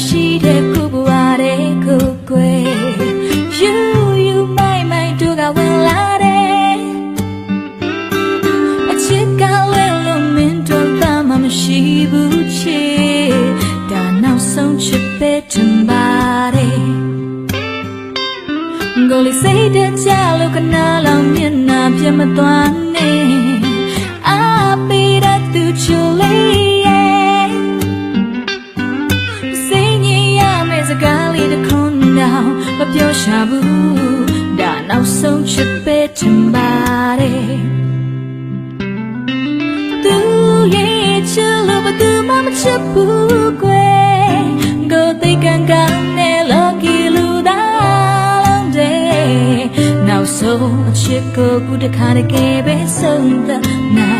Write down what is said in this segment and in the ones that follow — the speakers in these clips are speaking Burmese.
မရှိတဲ့ခုဘဝတဲ့ကိုကွယ် You you my my တို့ကဝင်လာတယ်အချစ်ကလည်းလုံးမင်းတို့ကမှမရှိဘူးချေဒါနောက်ဆုံးချစ်ပဲထင်ပါတယ်ကိုလေးစိတ်တကြလို့ကနာလောင်မျက်နှာပြတ်မသွား ဘူးဒါနောက်ဆုံးချစ်ပဲချင်ပါတယ်သူရဲ့ချစ်လို့ဘယ်သူမှမချစ်ဘူးကွယ်ကိုယ်သိကန်ကန်နဲ့ lucky လူသားလုံးတဲ့နောက်ဆုံးအချစ်ကိုခုတစ်ခါတကယ်ပဲဆုံးသက်နို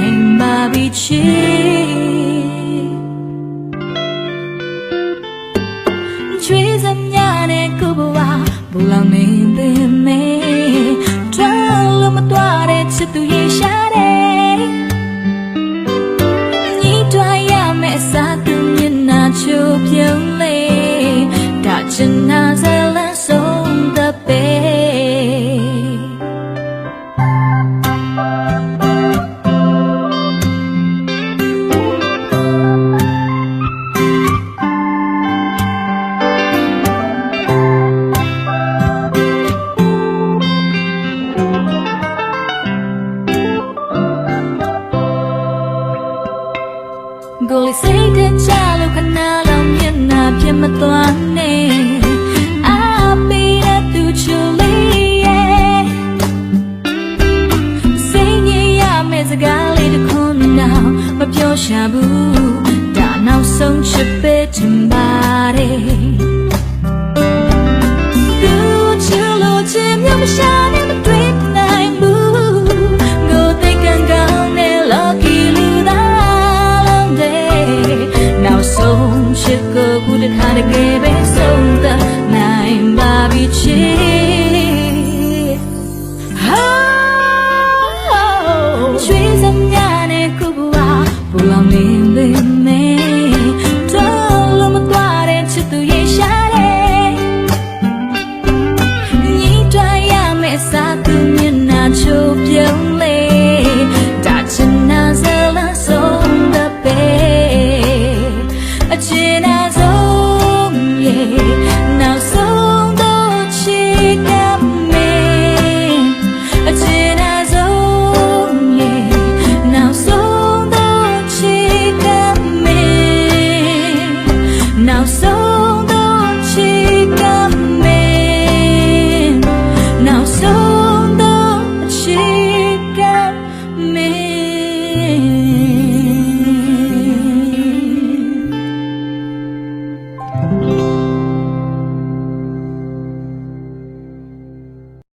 ဒါ ရှာဘူးဒါနောက်ဆုံးချစ်ပဲချင်ပါတယ်သူချူလို့ချင်မြမရှာနဲ့မတွေ့နိုင်ဘူးကိုယ်သိကန်ကောင်းနဲ့ lucky လူသားလုံးတဲ့နောက်ဆုံးချစ်ကိုခုတစ်ခါတကယ် so